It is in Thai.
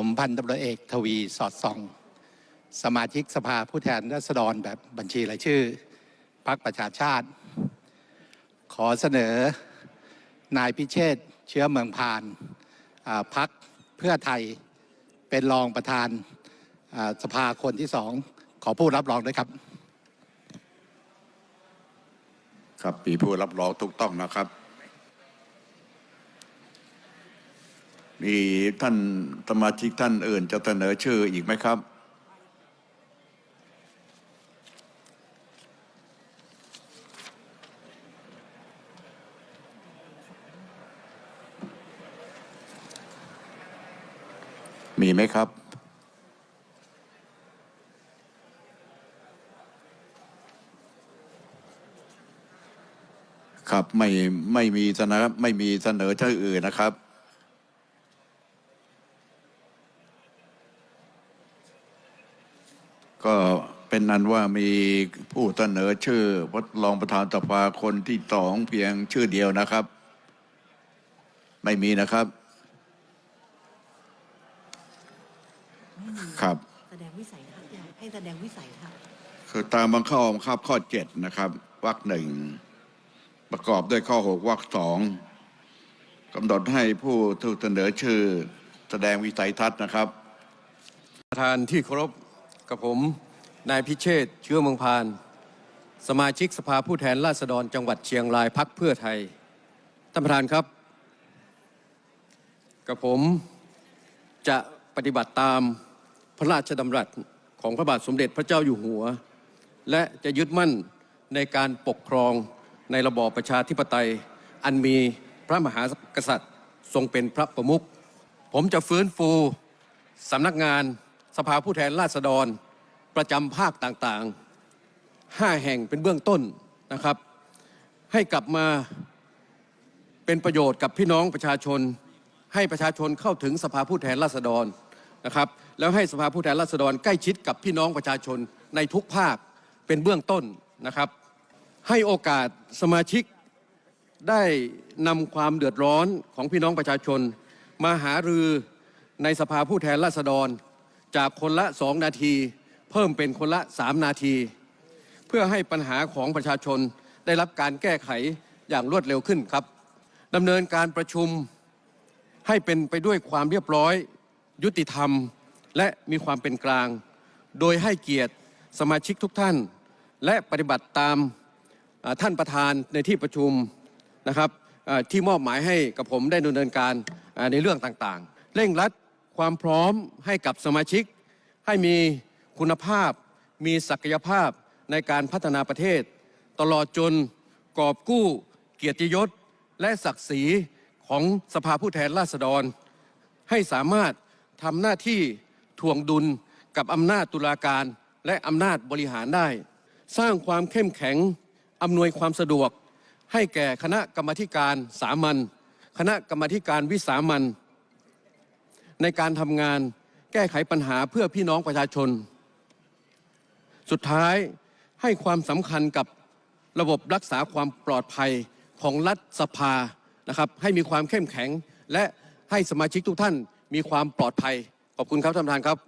ผมพันตำรวจเอกทวีสอดส่อง สมาชิกสภาผู้แทนราษฎรแบบบัญชีรายชื่อพรรคประชาชาติ ขอเสนอ นายพิเชษเชื้อเมืองพานพักเพื่อไทยเป็นรองประธานสภาคนที่สองขอผู้รับรองด้วยครับ ครับมีผู้รับรองถูกต้องนะครับ มีท่านสมาชิกท่านอื่นจะเสนอชื่ออีกไหมครับ มีไหมครับครับไม่ไม่มีเสนอไม่มีเสนอชื่ออื่นนะครับ ก็เป็นนั้นว่ามีผู้เสนอชื่อรองประธานสภาคนที่สองเพียงชื่อเดียวนะครับ ไม่มีนะครับครับ แสดงวิสัยทัศน์ยังให้แสดงวิสัยทัศน์คือตามบังคับบังคับข้อเจ็ดนะครับวรรคหนึ่งประกอบด้วยข้อหกวรรคสองกำหนดให้ผู้ถูกเสนอชื่อ แสดงวิสัยทัศน์นะครับ ประธานที่เคารพ กับผมนายพิเชษเชื้อเมืองพาน สมาชิกสภาผู้แทนราษฎรจังหวัดเชียงรายพักเพื่อไทยท่านประธานครับ กับผมจะปฏิบัติตามพระราชดำรัสของพระบาทสมเด็จพระเจ้าอยู่หัว และจะยึดมั่นในการปกครองในระบอบประชาธิปไตย อันมีพระมหากษัตริย์ทรงเป็นพระประมุขผมจะฟื้นฟูสำนักงาน สภาผู้แทนราษฎรประจำภาคต่างๆห้าแห่งเป็นเบื้องต้นนะครับ ให้กลับมาเป็นประโยชน์กับพี่น้องประชาชน ให้ประชาชนเข้าถึงสภาผู้แทนราษฎรนะครับแล้วให้สภาผู้แทนราษฎรใกล้ชิดกับพี่น้องประชาชนในทุกภาคเป็นเบื้องต้นนะครับ ให้โอกาสสมาชิกได้นำความเดือดร้อนของพี่น้องประชาชน มาหารือในสภาผู้แทนราษฎร จากคนละสองนาที เพิ่มเป็นคนละสามนาที เพื่อให้ปัญหาของประชาชนได้รับการแก้ไขอย่างรวดเร็วขึ้นครับดำเนินการประชุมให้เป็นไปด้วยความเรียบร้อย ยุติธรรม และมีความเป็นกลาง โดยให้เกียรติสมาชิกทุกท่าน และปฏิบัติตามท่านประธานในที่ประชุมนะครับที่มอบหมายให้กับผมได้ดำเนินการในเรื่องต่างๆ เร่งรัด ความพร้อมให้กับสมาชิก ให้มีคุณภาพ มีศักยภาพในการพัฒนาประเทศ ตลอดจนกอบกู้เกียรติยศ และศักดิ์ศรีของสภาผู้แทนราษฎร ให้สามารถทำหน้าที่ถ่วงดุลกับอำนาจตุลาการและอำนาจบริหารได้ สร้างความเข้มแข็งอำนวยความสะดวก ให้แก่คณะกรรมการสามัญคณะกรรมการวิสามัญ ในการทำงานแก้ไขปัญหาเพื่อพี่น้องประชาชน สุดท้ายให้ความสำคัญกับระบบรักษาความปลอดภัยของรัฐสภานะครับให้มีความเข้มแข็ง และให้สมาชิกทุกท่านมีความปลอดภัย ขอบคุณครับท่านประธานครับ